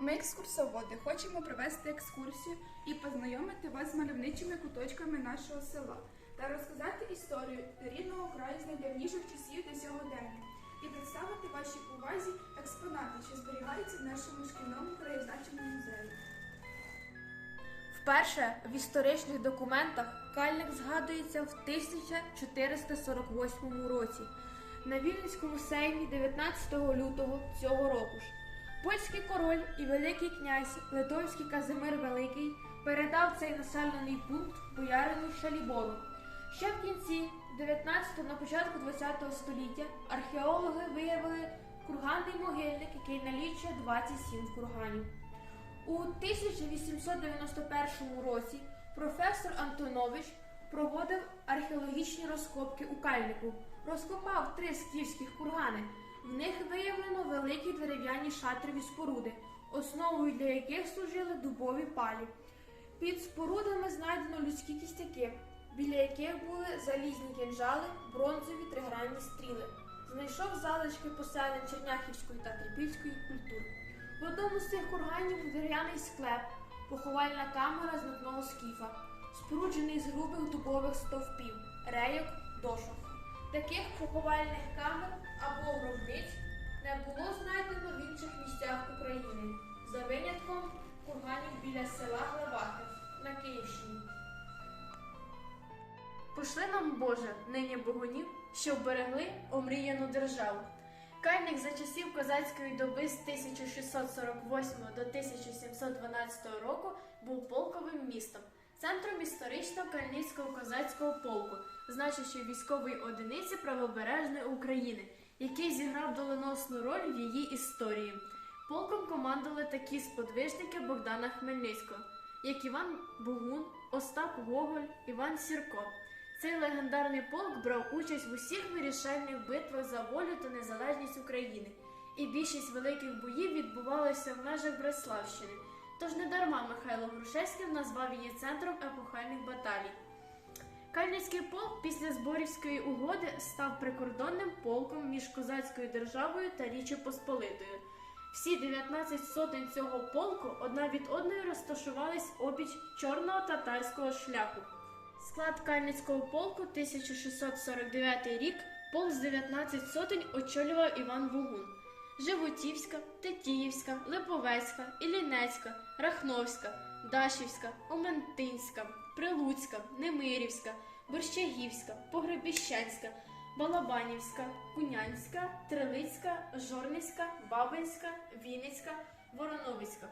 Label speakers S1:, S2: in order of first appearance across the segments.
S1: Ми екскурсоводи, хочемо провести екскурсію і познайомити вас з мальовничими куточками нашого села та розказати історію рідного краю з найдавніших часів до сьогодення і представити вашій увазі експонати, що зберігаються в нашому шкільному краєзнавчому музеї.
S2: Вперше в історичних документах Кальник згадується в 1448 році на Вільнюському сеймі 19 лютого цього року ж. Польський король і великий князь Литовський Казимир Великий передав цей населений пункт боярину Шалібору. Ще в кінці 19-го, на початку 20 століття археологи виявили курганний могильник, який налічує 27 курганів. У 1891 році професор Антонович проводив археологічні розкопки у Кальнику. Розкопав три скіфських кургани. В них виявлено великі дерев'яні шатрові споруди, основою для яких служили дубові палі. Під спорудами знайдено людські кістяки, біля яких були залізні кінжали, бронзові тригранні стріли. Знайшов залишки поселень Черняхівської та Трипільської культур. В одному з цих курганів дерев'яний склеп, поховальна камера знатного скіфа, споруджений з грубих дубових стовпів, рейок. Таких поховальних камер або гробниць не було знайдено в інших місцях України, за винятком курганів біля села Глевахи на Київщині. Пошли нам, Боже, нині богунів, що вберегли омріяну державу. Кальник за часів козацької доби з 1648 до 1712 року був полковим містом, центром історичного кальницького козацького полку, значущої військової одиниці правобережної України, який зіграв доленосну роль в її історії. Полком командували такі сподвижники Богдана Хмельницького, як Іван Бугун, Остап Гоголь, Іван Сірко. Цей легендарний полк брав участь в усіх вирішальних битвах за волю та незалежність України, і більшість великих боїв відбувалося в межах Бреславщини. Тож недарма Михайло Грушевський назвав її центром епохальних баталій. Кальницький полк після Зборівської угоди став прикордонним полком між козацькою державою та Річчю Посполитою. Всі 19 сотень цього полку одна від одної розташувались обіч чорного татарського шляху. Склад Кальницького полку 1649 рік полк з 19 сотень очолював Іван Бугун. Животівська, Тетіївська, Липовецька, Іллінецька, Рахновська, Дашівська, Оментинська, Прилуцька, Немирівська, Борщагівська, Погребіщенська, Балабанівська, Кунянська, Трилицька, Жорницька, Бабинська, Вінницька, Вороновицька.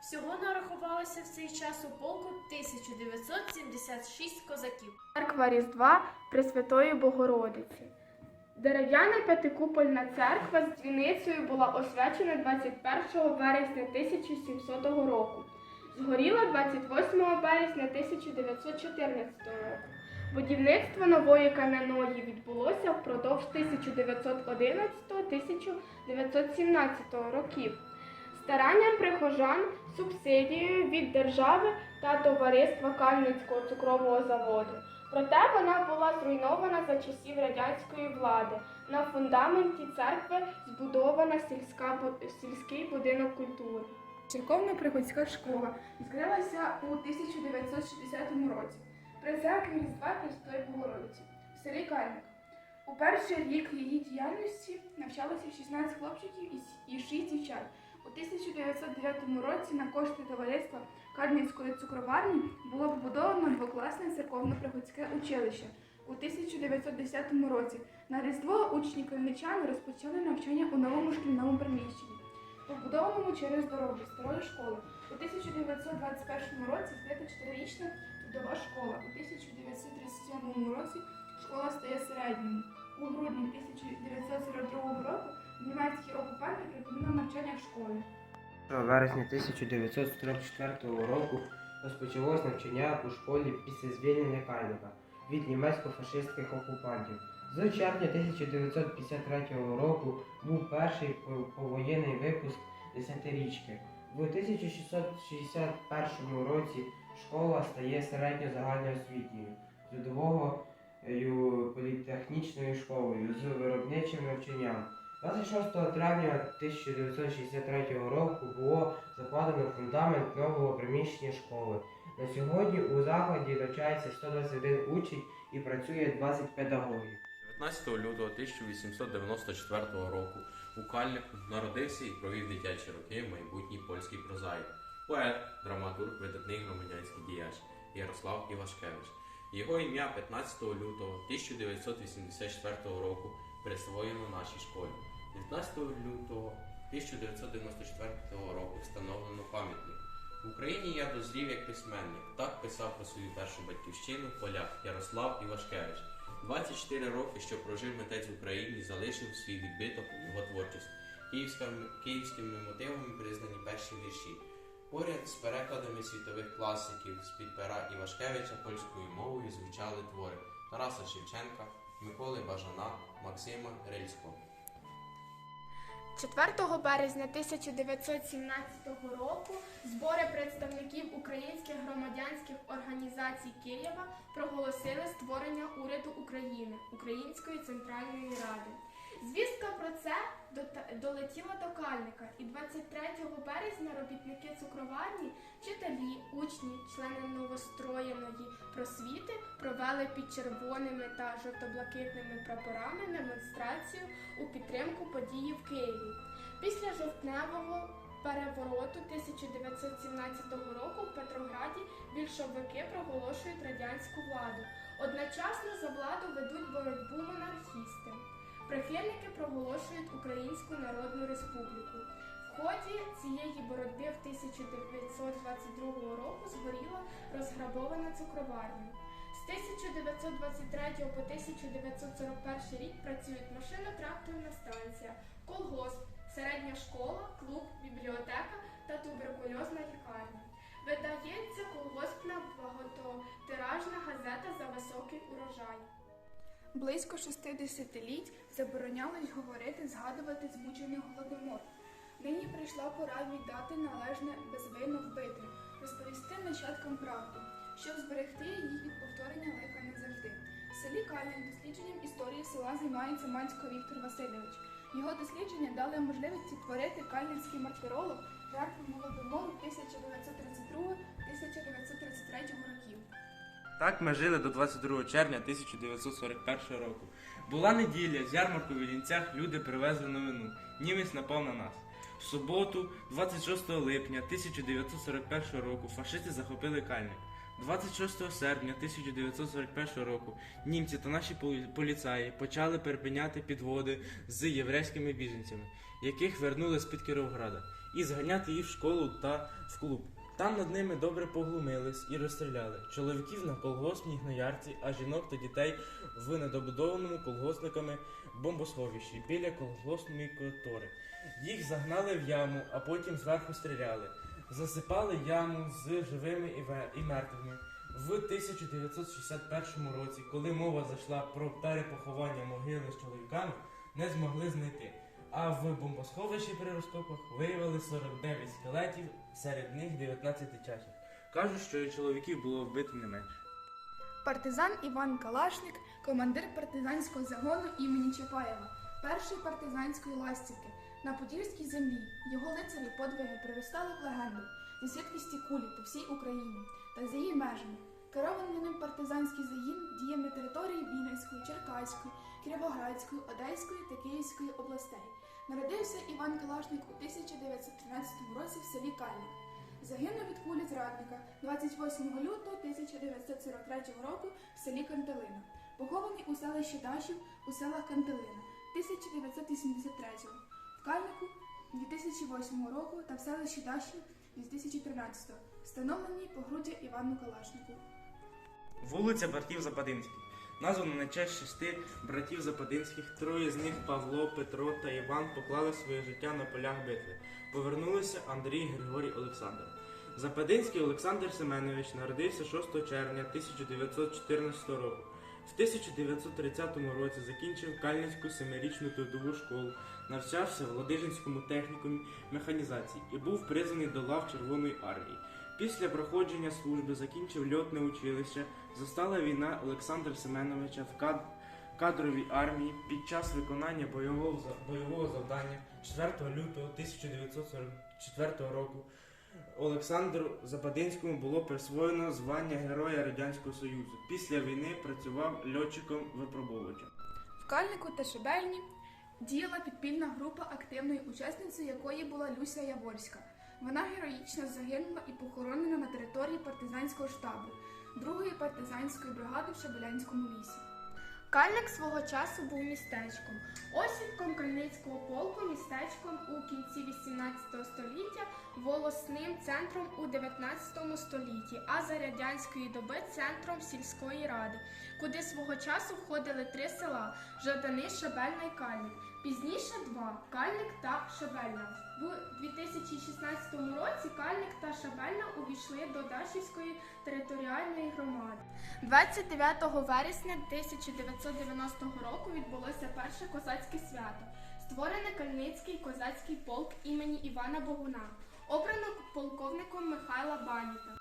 S2: Всього нарахувалося в цей час у полку 1976 козаків.
S1: Церква Різдва Пресвятої Богородиці. Дерев'яна п'ятикупольна церква з дзвіницею була освячена 21 вересня 1700 року. Згоріла 28 березня 1914 року. Будівництво нової кам'яної відбулося впродовж 1911-1917 років. Старанням прихожан, субсидією від держави та товариства Кальницького цукрового заводу. Проте вона була зруйнована за часів радянської влади. На фундаменті церкви збудована сільська, сільський будинок культури. Церковно-приходська школа відкрилася у 1960 році при церкві Різдва Пресвятої Богородиці в селі Кальник. У перший рік її діяльності навчалося 16 хлопчиків і 6 дівчат. У 1909 році на кошти товариства Кальницької цукроварні було побудовано двокласне церковно-приходське училище. У 1910 році на Різдво учні кальничани розпочали навчання у новому шкільному приміщенні, побудованому через дорогу старої школи. У 1921 році відкрита 4-річна трудова школа. У 1937 році школа стає середньою. У грудні 1942 року німецькі окупанти припинили навчання в школі.
S3: 1 вересня 1944 року розпочалось навчання у школі після звільнення Кальника від німецько-фашистських окупантів. З червня 1953 року був перший повоєнний випуск десятирічки. У 1661 році школа стає середньо-загальноосвітньою, трудовою політехнічною школою з виробничим навчанням. 26 травня 1963 року було закладено фундамент нового приміщення школи. На сьогодні у закладі навчається 121 учень і працює 20 педагогів.
S4: 19 лютого 1894 року у Кальнику народився і провів дитячі роки майбутній польський прозаїк, поет, драматург, видатний громадянський діяч Ярослав Івашкевич. Його ім'я 15 лютого 1984 року присвоєно нашій школі. 19 лютого 1994 року встановлено пам'ятник. В Україні я дозрів як письменник. Так писав про свою першу батьківщину поляк Ярослав Івашкевич. 24 роки, що прожив митець в Україні, залишив свій відбиток у його творчості. Київська- київськими мотивами признані перші вірші. Поряд з перекладами світових класиків з-під пера Івашкевича польською мовою звучали твори Тараса Шевченка, Миколи Бажана, Максима Рильського.
S1: 4 березня 1917 року збори представників українських громадянських організацій Києва проголосили створення уряду України Української центральної ради. Звістка про це долетіла до Кальника, і 23 березня робітники цукроварні, вчителі, учні, члени новостроєної просвіти провели під червоними та жовто-блакитними прапорами демонстрацію у підтримку події в Києві. Після жовтневого перевороту 1917 року в Петрограді більшовики проголошують радянську владу. Одночасно за владу ведуть боротьбу монархісти. Прихильники проголошують Українську Народну Республіку. В ході цієї боротьби в 1922 року згоріла розграбована цукроварня. З 1923 по 1941 рік працюють машино-тракторна станція, колгосп, середня школа, клуб, бібліотека та туберкульозна лікарня. Видається колгоспна багатотиражна газета за високий урожай.
S5: Близько шести десятиліть заборонялось говорити, згадувати збуджений голодомор. Нині прийшла пора віддати належне безвинно вбитим, розповісти нащадкам правду, щоб зберегти їх від повторення лиха назавжди. В селі Кальник дослідженням історії села займається Мансько Віктор Васильович. Його дослідження дали можливість відтворити кальницький мартиролог жертву голодомору 1932-1933 років.
S6: Так ми жили до 22 червня 1941 року. Була неділя, з ярмарку в Вілінцях люди привезли новину. Німець напав на нас. В суботу, 26 липня 1941 року, фашисти захопили Кальник. 26 серпня 1941 року німці та наші поліцаї почали перепиняти підводи з єврейськими біженцями, яких вернули з-під Кіровграда, і зганяти їх в школу та в клуб. Там над ними добре поглумились і розстріляли чоловіків на колгоспній гноярці, а жінок та дітей в недобудованому колгоспниками бомбосховищі біля колгоспної контори. Їх загнали в яму, а потім зверху стріляли. Засипали яму з живими і мертвими. В 1961 році, коли мова зайшла про перепоховання могили з чоловіками, не змогли знайти. А в бомбосховищі при розкопах виявили 49 скелетів, серед них 19 дитячих. Кажуть, що і чоловіків було вбито не менше.
S5: Партизан Іван Калашник, командир партизанського загону імені Чапаєва, першої партизанської ластівки на Подільській землі. Його лицарі подвиги приростали в легенду зі свідкості кулі по всій Україні та за її межами. Керований ним партизанський загін на території Вінницької, Черкаської, Кіровоградської, Одеської та Київської областей. Народився Іван Калашник у 1913 році в селі Кальник. Загинув від кулі зрадника 28 лютого 1943 року в селі Канталина. Похований у селищі Дашів у селах Канталина 1983 в Кальнику 2008 року та в селищі Дашів 2013 встановлені погруддя Івану Калашнику.
S6: Вулиця братів Западинських. Названа на честь шести братів Западинських, троє з них Павло, Петро та Іван поклали своє життя на полях битви. Повернулися Андрій Григорій Олександр. Западинський Олександр Семенович народився 6 червня 1914 року. В 1930 році закінчив Кальницьку семирічну трудову школу, навчався в Ладижинському технікумі механізації і був призваний до лав Червоної армії. Після проходження служби закінчив льотне училище. Застала війна Олександра Семеновича в, кад... кадровій армії під час виконання бойового, бойового завдання 4 лютого 1944 року Олександру Западинському було присвоєно звання Героя Радянського Союзу. Після війни працював льотчиком-випробовувачем.
S5: В Кальнику та Шебельні діяла підпільна група, активною учасницею якої була Люся Яворська. Вона героїчно загинула і похоронена на території партизанського штабу другої партизанської бригади в Шебелянському лісі.
S1: Кальник свого часу був містечком, осідком Кальницького полку, містечком у кінці 18 століття, волосним центром у 19 столітті, а за радянської доби центром сільської ради, куди свого часу входили три села Жадани, Шабельна і Кальник. Пізніше два Кальник та Шабельна. В 2016 році Кальник та Шабельна увійшли до Дашівської територіальної громади. 29 вересня 1990 року відбулося перше козацьке свято, створене Кальницький козацький полк імені Івана Богуна, обрано полковником Михайла Баніта.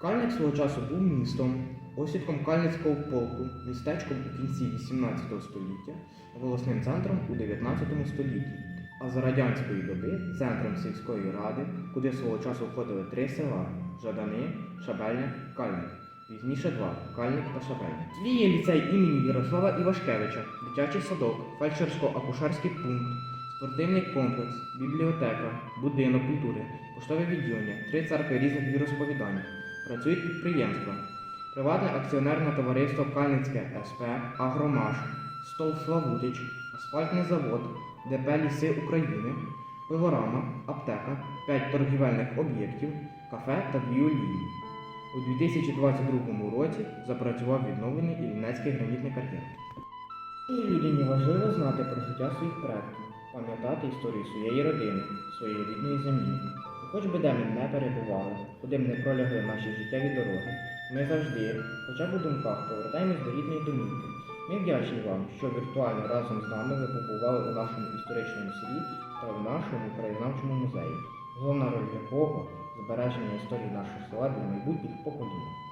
S7: Кальник свого часу був містом, осідком Кальницького полку, містечком у кінці 18 століття, волосним центром у 19 столітті, а за радянської доби центром сільської ради, куди свого часу входили три села Жадани, Шабельня, Кальник. Пізніше два Кальник та Шабельня. В є ліцей імені Ярослава Івашкевича, дитячий садок, фельдшерсько-акушерський пункт, спортивний комплекс, бібліотека, будинок культури, поштове відділення, три церкви різних віросповідань. Працюють підприємства. Приватне акціонерне товариство Кальницьке СП, Агромаш, Стол Славутич, Асфальтний завод, ДП Ліси України, Пилорама, аптека, 5 торгівельних об'єктів, кафе та дві олії. У 2022 році запрацював відновлений Іллінецький гранітний кар'єр. Кожній людині важливо знати про життя своїх предків, пам'ятати історію своєї родини, своєї рідної землі. Хоч би де ми не перебували, куди б не пролягли наші життєві дороги, ми завжди, хоча б у думках, повертаємось до рідної домівки. Ми вдячні вам, що віртуально разом з нами ви побували у нашому історичному селі та в нашому краєзнавчому музеї, головна роль якого збереження історії нашого села для майбутніх поколінь.